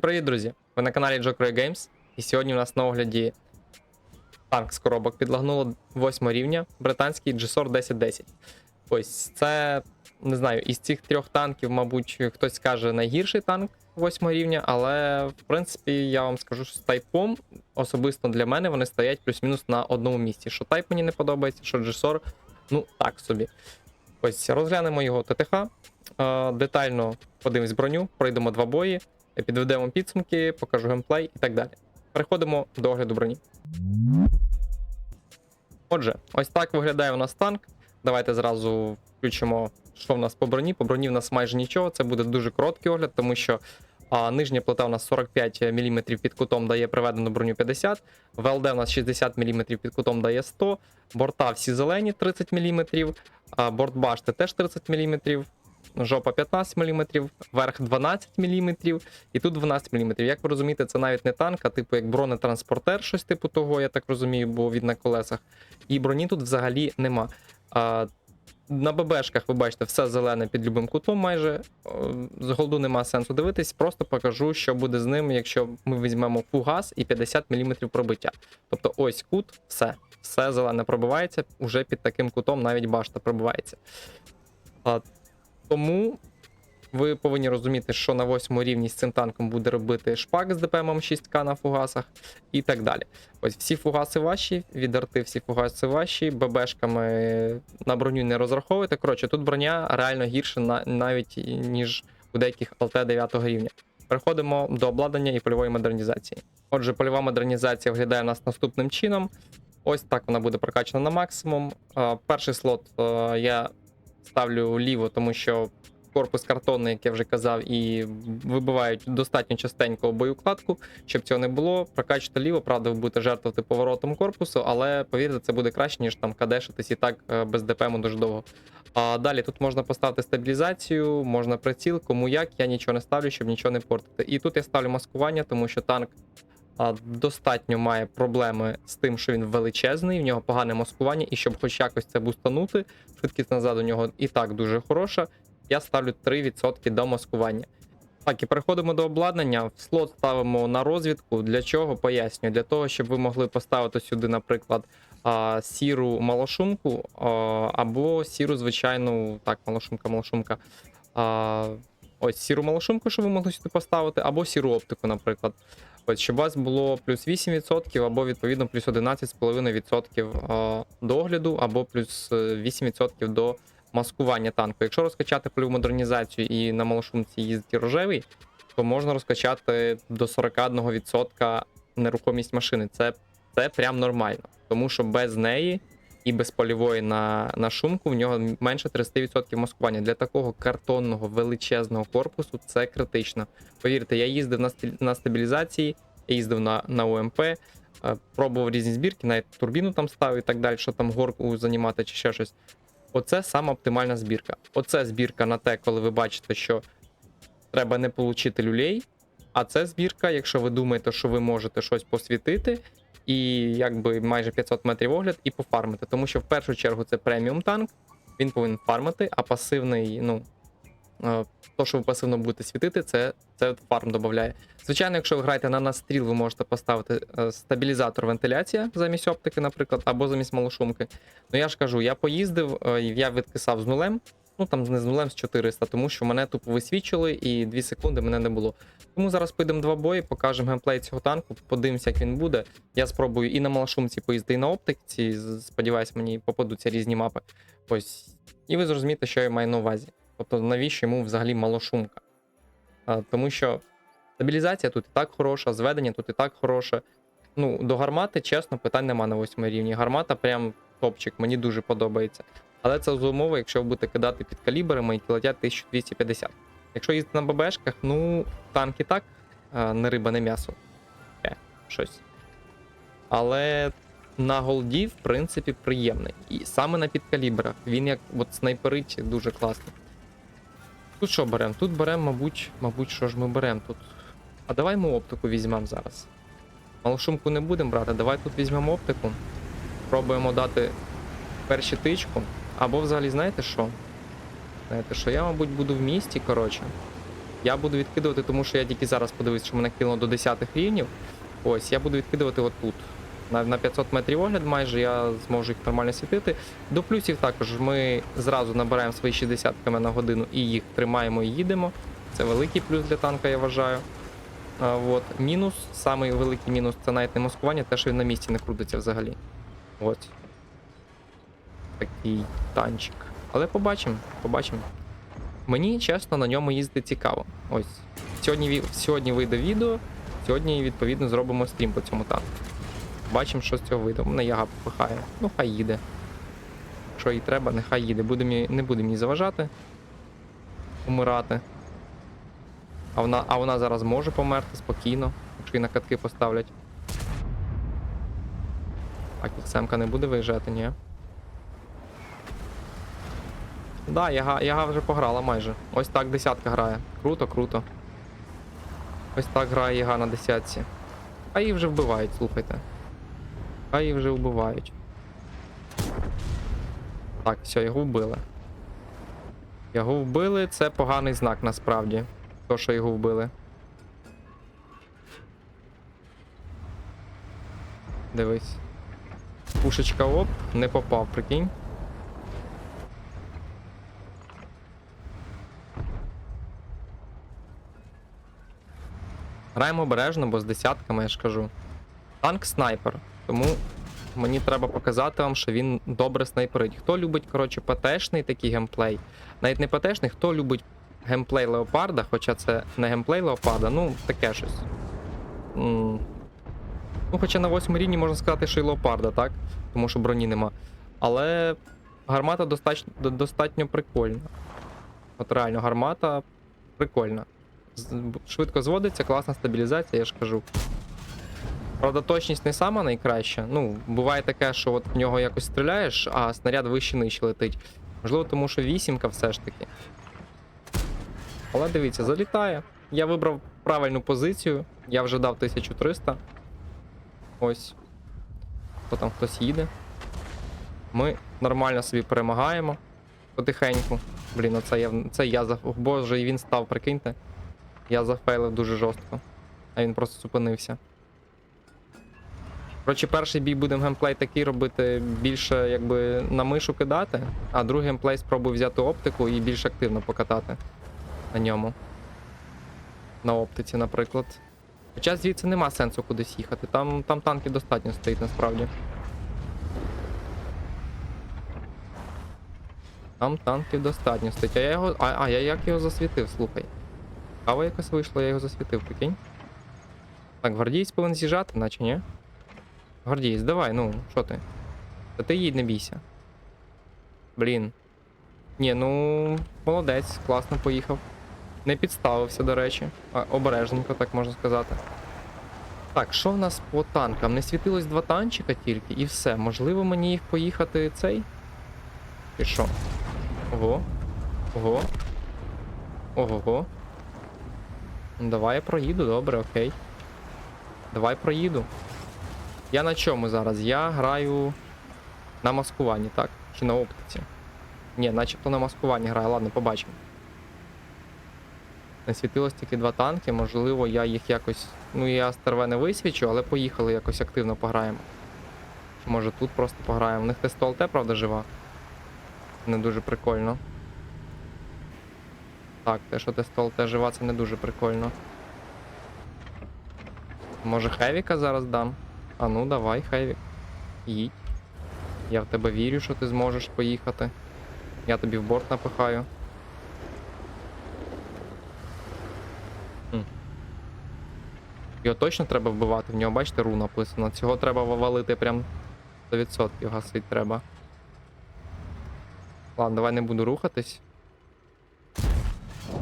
Привіт, друзі! Ви на каналі Joker Games. І сьогодні у нас на огляді танк з коробок підлагнуло 8 рівня, британський GSOR 1010. Ось це, не знаю, із цих трьох танків, мабуть, хтось скаже найгірший танк 8 рівня, але в принципі я вам скажу, що з тайпом особисто для мене вони стоять плюс-мінус на одному місці. Що тайп мені не подобається, що GSOR, ну так собі. Ось розглянемо його ТТХ, е, детально подивимось броню, пройдемо два бої, підведемо підсумки, покажу геймплей і так далі. Переходимо до огляду броні. Отже, ось так виглядає у нас танк. Давайте зразу включимо, що в нас по броні. По броні в нас майже нічого. Це буде дуже короткий огляд, тому що а, нижня плита у нас 45 мм під кутом дає приведену броню 50, ВЛД у нас 60 мм під кутом дає 100, борта всі зелені 30 мм, а, борт башти теж 30 мм, жопа 15 мм, верх 12 мм і тут 12 мм. Як ви розумієте, це навіть не танк, а типу як бронетранспортер, щось типу того, я так розумію, бо він на колесах. І броні тут взагалі нема. А, на ББшках ви бачите все зелене під любим кутом майже. З голду нема сенсу дивитись, просто покажу, що буде з ним, якщо ми візьмемо фугас і 50 мм пробиття. Тобто ось кут, все. Все зелене пробивається, уже під таким кутом навіть башта пробивається. Тому ви повинні розуміти, що на восьмому рівні з цим танком буде робити шпак з ДПМом 6К на фугасах і так далі. Ось всі фугаси ваші, від арти всі фугаси ваші, ББшками на броню не розраховуйте. Коротше, тут броня реально гірша на, навіть ніж у деяких ЛТ 9 рівня. Переходимо до обладнання і польової модернізації. Отже, польова модернізація виглядає у нас наступним чином. Ось так вона буде прокачана на максимум. Е, Перший слот е, я ставлю ліво, тому що корпус картонний, як я вже казав, і вибивають достатньо частенько боєукладку. Щоб цього не було, прокачуйте ліво, правда, ви будете жертвувати поворотом корпусу, але повірте, це буде краще, ніж там кадешитись і так е, без ДПМу дуже довго. А далі тут можна поставити стабілізацію, можна приціл, кому як, я нічого не ставлю, щоб нічого не портити. І тут я ставлю маскування, тому що танк достатньо має проблеми з тим, що він величезний, в нього погане маскування, і щоб хоч якось це бустанути, швидкість назад у нього і так дуже хороша. Я ставлю 3% до маскування. Так, і переходимо до обладнання. В слот ставимо на розвідку. Для чого? Пояснюю. Для того, щоб ви могли поставити сюди, наприклад, сіру малошумку або сіру звичайну. Так, малошумка, малошумка. Ось сіру малошумку, що ви могли сюди поставити, або сіру оптику, наприклад. Ось, щоб у вас було плюс 8% або відповідно плюс 11,5% а, до огляду, або плюс е, 8% до маскування танку. Якщо розкачати польову модернізацію і на малошумці їздити рожевий, то можна розкачати до 41% нерухомість машини. Це, це прям нормально. Тому що без неї і без польової на, на шумку в нього менше 30% маскування. Для такого картонного величезного корпусу це критично. Повірте, я їздив на, стабі- на стабілізації, я їздив на, на УМП, е, пробував різні збірки, навіть турбіну там ставив і так далі, що там горку займати чи ще щось. Оце саме оптимальна збірка. Оце збірка на те, коли ви бачите, що треба не получити люлей. А це збірка, якщо ви думаєте, що ви можете щось посвітити, і якби майже 500 метрів огляд, і пофармити. Тому що в першу чергу це преміум танк, він повинен фармити, а пасивний, ну. е, То, що ви пасивно будете світити, це, це фарм додає. Звичайно, якщо ви граєте на настріл, ви можете поставити е, стабілізатор вентиляція замість оптики, наприклад, або замість малошумки. Ну я ж кажу, я поїздив, е, я відкисав з нулем. Ну там з нулем з 400, тому що мене тупо висвічили і 2 секунди мене не було. Тому зараз підемо два бої, покажемо геймплей цього танку, подивимося, як він буде. Я спробую і на малошумці поїздити, і на оптиці. Сподіваюсь, мені попадуться різні мапи. Ось. І ви зрозумієте, що я маю на увазі. Тобто, навіщо йому взагалі малошумка? А, тому що стабілізація тут і так хороша, зведення тут і так хороше. Ну, до гармати, чесно, питань нема на восьмому рівні. Гармата прям топчик, мені дуже подобається. Але це з умови, якщо ви будете кидати під калібрами, які летять 1250. Якщо їздити на ББшках, ну, танк і так, не риба, не м'ясо. Таке, щось. Але на голді, в принципі, приємний. І саме на підкалібрах. Він як от снайперить дуже класно. Тут що беремо? Тут беремо, мабуть, мабуть, що ж ми беремо тут. А давай ми оптику візьмемо зараз. Малошумку не будемо брати, давай тут візьмемо оптику. Пробуємо дати перші тичку. Або взагалі, знаєте що? Знаєте що, я, мабуть, буду в місті, коротше. Я буду відкидувати, тому що я тільки зараз подивився, що мене кинуло до 10 рівнів. Ось, я буду відкидувати отут. На, на 500 метрів огляд майже я зможу їх нормально світити. До плюсів також ми зразу набираємо свої 60 км на годину і їх тримаємо і їдемо. Це великий плюс для танка, я вважаю. А, от. Мінус, самий великий мінус це навіть не маскування, те, що він на місці не крутиться взагалі. От. Такий танчик. Але побачимо, побачимо. Мені чесно на ньому їздити цікаво. Ось. Сьогодні, сьогодні вийде відео, сьогодні, відповідно, зробимо стрім по цьому танку. Бачимо, що з цього вийде. Мене яга попихає. Ну, хай їде. Якщо їй треба, нехай їде. Будемо, їй- не будемо їй заважати. Умирати. А вона, а вона зараз може померти спокійно, якщо її на катки поставлять. Так, Іксемка не буде виїжджати, ні. Да, яга, яга вже пограла майже. Ось так десятка грає. Круто, круто. Ось так грає яга на десятці. А її вже вбивають, слухайте. А її вже вбивають. Так, все, його вбили. Його вбили, це поганий знак насправді. То, що його вбили. Дивись. Пушечка оп, не попав, прикинь. Граємо обережно, бо з десятками, я ж кажу. Танк снайпер. Тому мені треба показати вам, що він добре снайперить. Хто любить, коротше, ПТшний такий геймплей, навіть не ПТшний, хто любить геймплей Леопарда, хоча це не геймплей Леопарда, ну таке щось. М. Ну, хоча на восьмому рівні можна сказати, що і Леопарда, так? Тому що броні нема. Але гармата достатньо, достатньо прикольна. От реально, гармата прикольна. Швидко зводиться, класна стабілізація, я ж кажу. Правда, точність не сама найкраща. Ну, буває таке, що от в нього якось стріляєш, а снаряд вище нижче летить. Можливо, тому що вісімка все ж таки. Але дивіться, залітає. Я вибрав правильну позицію. Я вже дав 1300. Ось. Хто там хтось їде. Ми нормально собі перемагаємо. Потихеньку. Блін, оце я, це я за. Боже, і він став, прикиньте. Я зафейлив дуже жорстко. А він просто зупинився. Коротше, перший бій будемо геймплей такий робити більше якби на мишу кидати, а другий геймплей спробую взяти оптику і більш активно покатати на ньому. На оптиці, наприклад. Хоча звідси нема сенсу кудись їхати. Там, там танків достатньо стоїть насправді. Там танків достатньо стоїть. А я його. А, а я як його засвітив, слухай. Кава якось вийшла, я його засвітив, прикинь. Так, гвардієць повинен з'їжджати, наче ні? Гвардієць, давай, ну, що ти? Та ти їдь, не бійся. Блін. Ні, ну, молодець, класно поїхав. Не підставився, до речі. А, обережненько, так можна сказати. Так, що в нас по танкам? Не світилось два танчика тільки, і все. Можливо, мені їх поїхати цей? І що? Ого. Ого. Ого. Давай я проїду, добре, окей. Давай проїду. Я на чому зараз? Я граю на маскуванні, так? Чи на оптиці? Ні, начебто на маскуванні граю, ладно, побачимо. Не світилось тільки два танки, можливо, я їх якось. Ну, я стерве не висвічу, але поїхали якось активно пограємо. Може тут просто пограємо. У них ТСТЛТ, правда, жива. Не дуже прикольно. Так, те, що ТСТЛТ жива, це не дуже прикольно. Може Хевіка зараз дам? А ну давай, Хевік. Їдь. Я в тебе вірю, що ти зможеш поїхати. Я тобі в борт напихаю. Його точно треба вбивати, в нього, бачите, ру написано. Цього треба валити прям 100% гасить треба. Ладно, давай не буду рухатись.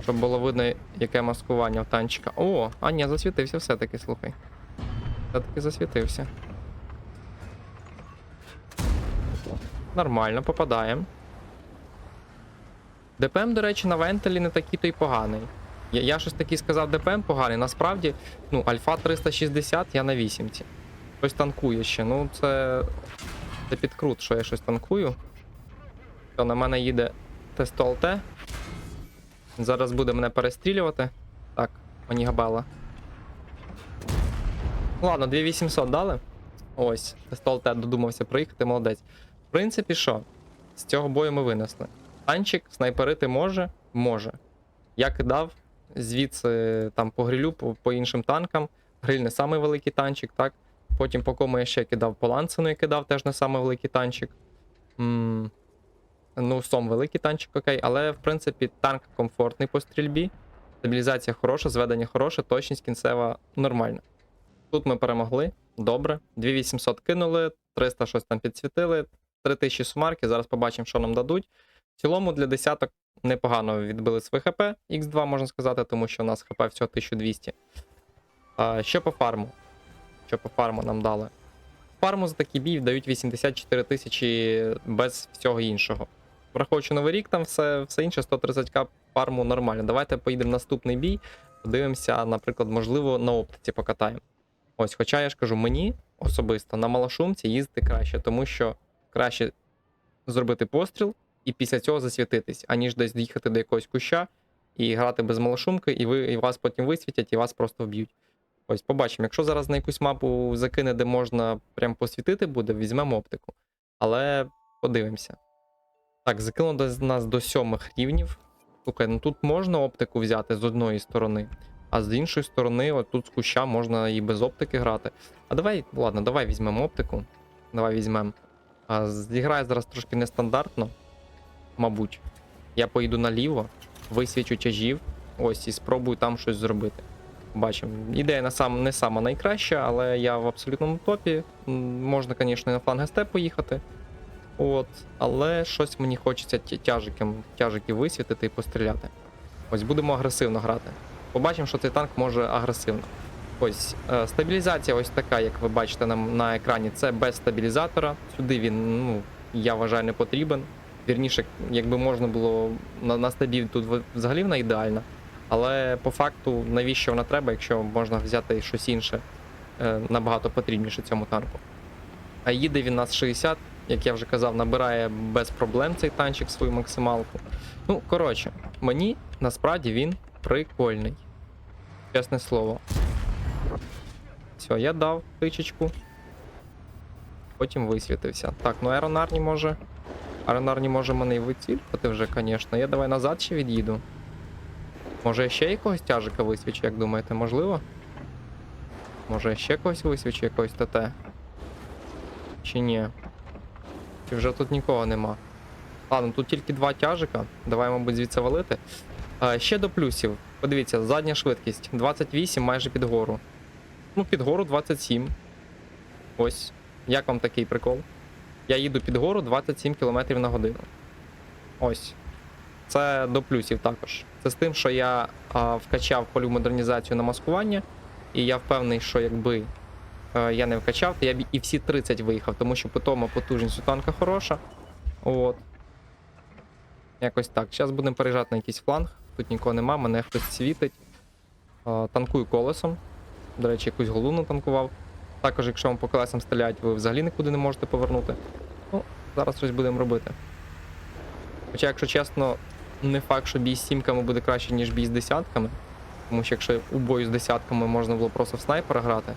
Щоб було видно, яке маскування в танчика. О, а ні, засвітився все-таки, слухай. Все-таки засвітився. Нормально, попадаємо. ДПМ, до речі, на вентилі не такий то й поганий. Я, я щось таки сказав ДПМ поганий. Насправді, ну, Альфа 360 я на вісімці. Щось танкує ще. Ну, це. Це підкрут, що я щось танкую. То на мене їде Тестолте. Зараз буде мене перестрілювати. Мені габела. Ладно, 2800 дали. Ось, Тестолте додумався приїхати, молодець. В принципі, що? З цього бою ми винесли. Танчик снайперити може? Може. Я кидав звідси там по грилю, по, по іншим танкам. Гриль не самий великий танчик, так? Потім по кому я ще кидав по ланцену, я кидав теж не самий великий танчик. м Ну, сом великий танчик, окей, але в принципі танк комфортний по стрільбі. Стабілізація хороша, зведення хороше, точність кінцева нормальна. Тут ми перемогли. Добре. 2800 кинули, 300 щось там підсвітили, 3000 сумарки. Зараз побачимо, що нам дадуть. В цілому для десяток непогано відбили свій ХП, Х2 можна сказати, тому що у нас ХП всього 1200. А, що по фарму? Що по фарму нам дали? Фарму за такий бій дають 84 тисячі без всього іншого. Враховуючи новий рік, там все, все інше 130к фарму нормально. Давайте поїдемо наступний бій. Подивимося, наприклад, можливо, на оптиці покатаємо. Ось, хоча я ж кажу, мені особисто на малошумці їздити краще, тому що краще зробити постріл і після цього засвітитись, аніж десь доїхати до якогось куща і грати без малошумки, і ви і вас потім висвітять, і вас просто вб'ють. Ось, побачимо. Якщо зараз на якусь мапу закине, де можна прям посвітити буде, візьмемо оптику. Але подивимося. Так, закинуло нас до сьомих рівнів. Слухай, ну тут можна оптику взяти з одної сторони, а з іншої сторони, от тут з куща можна і без оптики грати. А давай, ладно, давай візьмемо оптику. Давай візьмемо. А, зіграє зараз трошки нестандартно, мабуть. Я поїду наліво, висвічу тяжів, ось і спробую там щось зробити. Бачимо. Ідея не, сам, не сама найкраща, але я в абсолютному топі. Можна, звісно, на фланг СТ поїхати. От, але щось мені хочеться тя- тяжики висвітити і постріляти. Ось будемо агресивно грати. Побачимо, що цей танк може агресивно. Ось е, стабілізація, ось така, як ви бачите на, на екрані, це без стабілізатора. Сюди він, ну, я вважаю, не потрібен. Вірніше, якби можна було на, на стабіль тут взагалі вона ідеальна. Але по факту, навіщо вона треба, якщо можна взяти щось інше е, набагато потрібніше цьому танку. А їде він нас 60, як я вже казав, набирає без проблем цей танчик свою максималку. Ну, коротше, мені насправді він прикольний. Чесне слово. Все, я дав тичечку. Потім висвітився. Так, ну аеронарні може. Аеронарні може мене і вицілювати вже, звісно. Я давай назад ще від'їду. Може я ще якогось тяжика висвічу, як думаєте, можливо? Може я ще когось висвічу, якогось ТТ? Чи ні? Чи вже тут нікого нема? Ладно, тут тільки два тяжика. Давай, мабуть, звідси валити. А, ще до плюсів. Подивіться, задня швидкість 28 майже під гору. Ну, під гору 27. Ось. Як вам такий прикол? Я їду під гору 27 км на годину. Ось. Це до плюсів також. Це з тим, що я а, вкачав полю модернізацію на маскування, і я впевнений, що якби е, я не вкачав, то я б і всі 30 виїхав, тому що питома потужність у танка хороша. От. Якось так. Зараз будемо переїжджати на якийсь фланг. Тут нікого нема, мене хтось світить. Е, танкую колесом. До речі, якусь голуну танкував. Також, якщо вам по колесам стріляють, ви взагалі нікуди не можете повернути. Ну, зараз щось будемо робити. Хоча, якщо чесно, не факт, що бій з сімками буде краще, ніж бій з десятками. Тому що якщо у бою з десятками можна було просто в снайпера грати,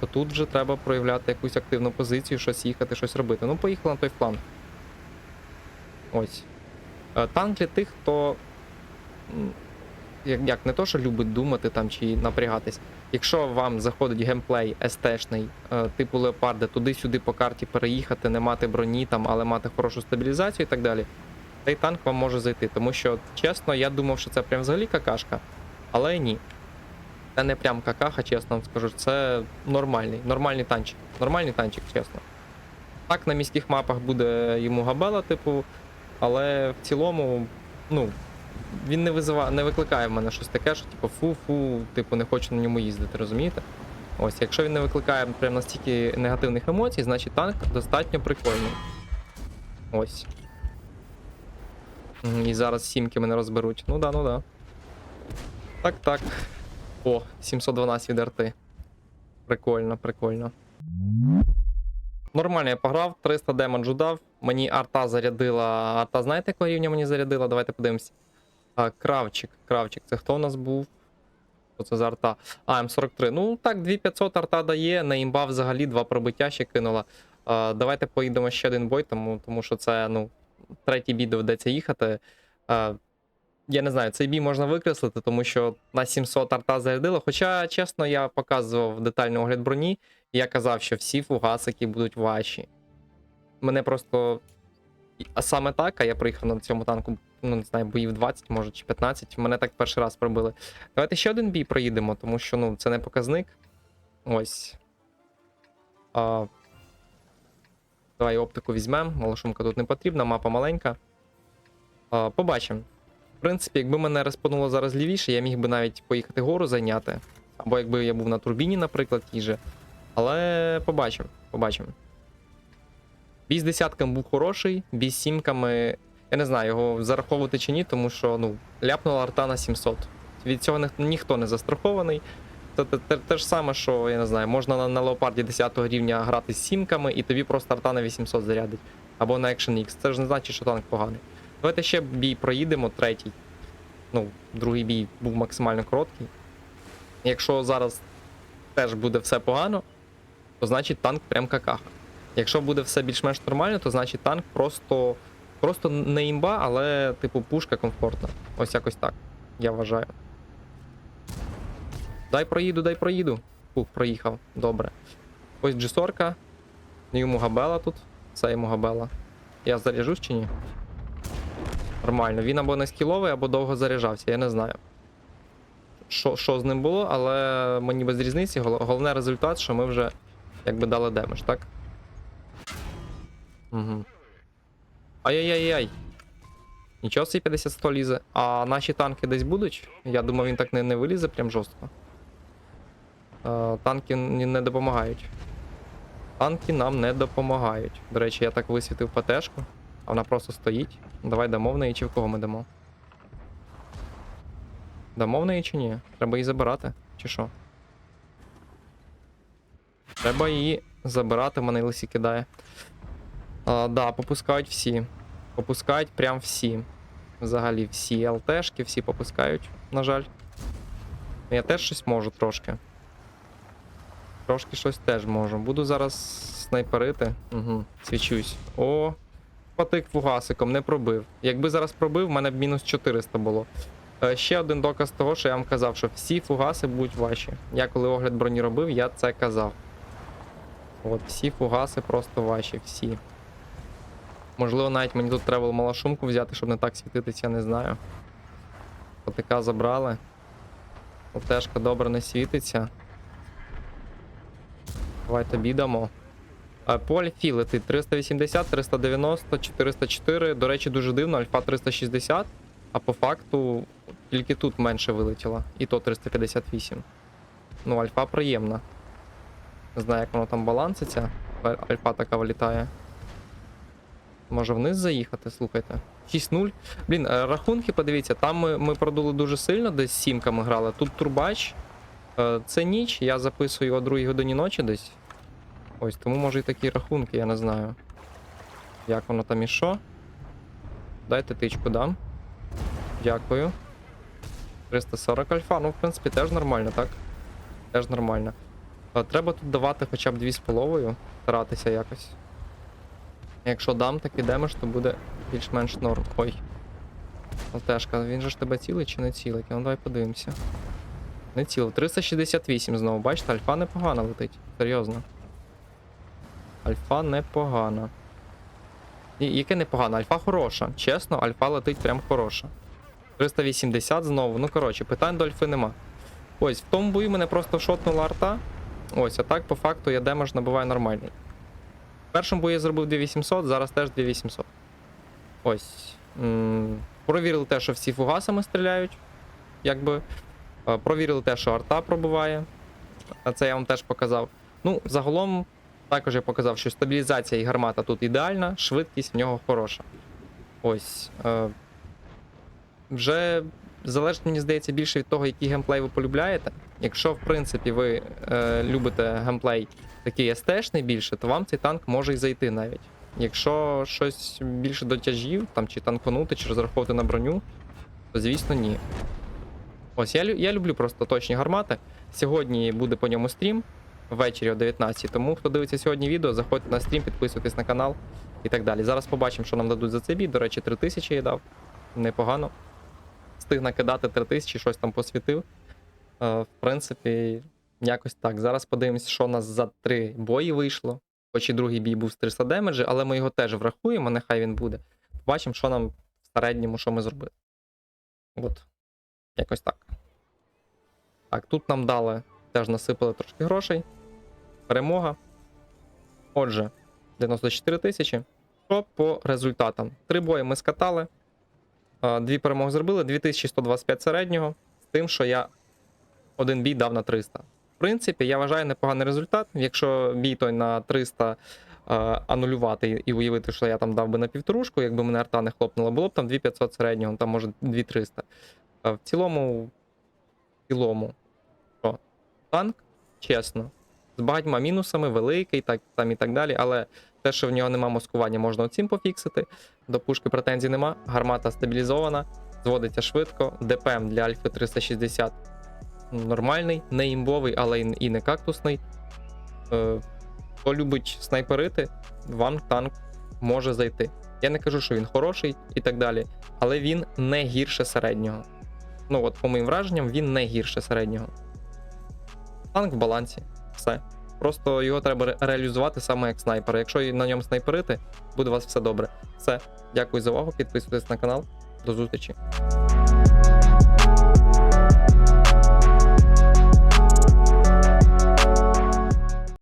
то тут вже треба проявляти якусь активну позицію, щось їхати, щось робити. Ну, поїхали на той фланг. Ось. Е, Танк для тих, хто. Як, як не то, що любить думати там чи напрягатись. Якщо вам заходить геймплей СТ-шний, е, типу леопарда, туди-сюди по карті переїхати, не мати броні там, але мати хорошу стабілізацію і так далі, цей танк вам може зайти. Тому що, чесно, я думав, що це прям взагалі какашка, але ні. Це не прям какаха, чесно вам скажу. Це нормальний, нормальний танчик. Нормальний танчик, чесно. Так, на міських мапах буде йому габела, типу, але в цілому, ну, він не визиває, не викликає в мене щось таке, що типу фу-фу, типу, не хочу на ньому їздити, розумієте? Ось, якщо він не викликає прям настільки негативних емоцій, значить танк достатньо прикольний. Ось. І зараз сімки мене розберуть. Ну да, ну да. Так, так. О, 712 від арти. Прикольно, прикольно. Нормально я пограв, 300 демеджу дав. Мені арта зарядила. Арта, знаєте, якого рівня мені зарядила? Давайте подивимось. А, кравчик, кравчик. Це хто у нас був? Що це за арта? А, М43. Ну так, 2500 арта дає, на імба взагалі два пробиття ще кинула. А, давайте поїдемо ще один бой, тому, тому що це, ну, третій бій доведеться їхати. А, я не знаю, цей бій можна викреслити, тому що на 700 арта зарядила. Хоча, чесно, я показував детальний огляд броні, і я казав, що всі фугасики будуть ваші. Мене просто. А саме так, а я приїхав на цьому танку, ну не знаю, боїв 20, може, чи 15. Мене так перший раз пробили. Давайте ще один бій проїдемо, тому що ну, це не показник. Ось. А... Давай оптику візьмемо, малошумка тут не потрібна, мапа маленька. А, побачимо. В принципі, якби мене респонуло зараз лівіше, я міг би навіть поїхати гору зайняти. Або якби я був на турбіні, наприклад, тій же. Але побачимо, побачимо. Бій з десятками був хороший, бій з сімками. Я не знаю, його зараховувати чи ні, тому що ну, ляпнула арта на 700. Від цього ніх- ніхто не застрахований. Це те, те, те ж саме, що я не знаю, можна на, на леопарді 10 рівня грати з сімками, і тобі просто арта на 800 зарядить. Або на Action X. Це ж не значить, що танк поганий. Давайте ще бій проїдемо, третій. Ну, другий бій був максимально короткий. Якщо зараз теж буде все погано, то значить танк прям какаха. Якщо буде все більш-менш нормально, то значить танк просто, просто не імба, але типу пушка комфортна. Ось якось так. Я вважаю. Дай проїду, дай проїду. Фух, проїхав. Добре. Ось Джесорка. Йому габела тут. Це йому габела. Я заряжусь чи ні? Нормально. Він або не скіловий, або довго заряджався, я не знаю. Що, що з ним було, але мені без різниці. Головне результат, що ми вже якби дали демедж, так? Угу. Ай-яй-яй-яй. Нічого цей 50-100 лізе. А наші танки десь будуть? Я думав, він так не, не вилізе прям жорстко. Е, танки не допомагають. Танки нам не допомагають. До речі, я так висвітив ПТшку, а вона просто стоїть. Давай дамо в неї чи в кого ми дамо? Дамо в неї чи ні? Треба її забирати, чи що? Треба її забирати, мене лисі кидає. А, да, попускають всі. Попускають прям всі. Взагалі всі ЛТшки, всі попускають, на жаль. Я теж щось можу трошки. Трошки щось теж можу. Буду зараз снайперити. Угу, свічусь. О, потик фугасиком, не пробив. Якби зараз пробив, в мене б мінус 400 було. Е, Ще один доказ того, що я вам казав, що всі фугаси будуть ваші. Я коли огляд броні робив, я це казав. От, всі фугаси просто ваші, всі. Можливо, навіть мені тут треба було малошумку взяти, щоб не так світитись, я не знаю. ОТК забрали. ОТшка добре не світиться. Давай тобі дамо. Е, альфі летить 380, 390, 404. До речі, дуже дивно, альфа 360, а по факту тільки тут менше вилетіло. І то 358. Ну, альфа приємна. Не знаю, як воно там баланситься. Альфа така вилітає. Може вниз заїхати, слухайте. 6-0. Блін, е, рахунки, подивіться, там ми, ми продули дуже сильно, десь сімками грали. Тут турбач. Е, Це ніч, я записую о 2 годині ночі десь. Ось, тому може і такі рахунки, я не знаю. Як воно там і що. Дайте тичку дам. Дякую. 340 альфа, ну, в принципі, теж нормально, так? Теж нормально. А, Треба тут давати хоча б 2,5, старатися якось. Якщо дам такий демедж, то буде більш-менш норм. Ой. ЛТшка, він же ж тебе цілий чи не цілий? Ну давай подивимося. Не цілий. 368 знову, бачите, альфа непогано летить. Серйозно. Альфа непогана. Яке непогано? Альфа хороша. Чесно, альфа летить прям хороша. 380 знову. Ну коротше, питань до альфи нема. Ось, в тому бою мене просто шотнула арта. Ось, а так по факту я демедж набиваю нормальний. В першому бою я зробив 2800, зараз теж 2800. Ось. М, Провірили те, що всі фугасами стріляють. Якби. Е, Провірили те, що арта пробиває. А це я вам теж показав. Ну, загалом, також я показав, що стабілізація і гармата тут ідеальна, швидкість в нього хороша. Ось. Е, вже залежить, мені здається, більше від того, який геймплей ви полюбляєте. Якщо, в принципі, ви е, любите геймплей такий СТшний більше, то вам цей танк може і зайти навіть. Якщо щось більше до тяжів, там чи танконути, чи розраховувати на броню, то звісно ні. Ось я, я люблю просто точні гармати. Сьогодні буде по ньому стрім ввечері о 19. Тому хто дивиться сьогодні відео, заходьте на стрім, підписуйтесь на канал і так далі. Зараз побачимо, що нам дадуть за цей бій. До речі, 3000 я дав. Непогано. Встиг накидати 3000, щось там посвітив. Е, в принципі, якось так. Зараз подивимось, що у нас за три бої вийшло. Хоч і другий бій був з 300 демеджі, але ми його теж врахуємо, нехай він буде. Побачимо, що нам в середньому, що ми зробили. От. Якось так. Так, тут нам дали, теж насипали трошки грошей. Перемога. Отже, 94 тисячі. Що по результатам? Три бої ми скатали. Дві перемоги зробили, 2125 середнього. З тим, що я один бій дав на 300. В принципі, я вважаю непоганий результат. Якщо бій той на 300 е, анулювати і уявити, що я там дав би на півторушку, якби мене арта не хлопнула, було б там 2500 середнього, там може 2300. Е, В цілому, в цілому, що? Танк, чесно, з багатьма мінусами, великий, так, там і так далі, але те, що в нього нема маскування, можна оцім пофіксити. До пушки претензій нема, гармата стабілізована, зводиться швидко, ДПМ для Альфи 360 нормальний, не імбовий, але і не кактусний. Е, Хто любить снайперити, вам танк може зайти. Я не кажу, що він хороший і так далі, але він не гірше середнього. Ну, от, по моїм враженням, він не гірше середнього. Танк в балансі. Все. Просто його треба реалізувати саме як снайпер. Якщо на ньому снайперити, буде у вас все добре. Все. Дякую за увагу. Підписуйтесь на канал. До зустрічі.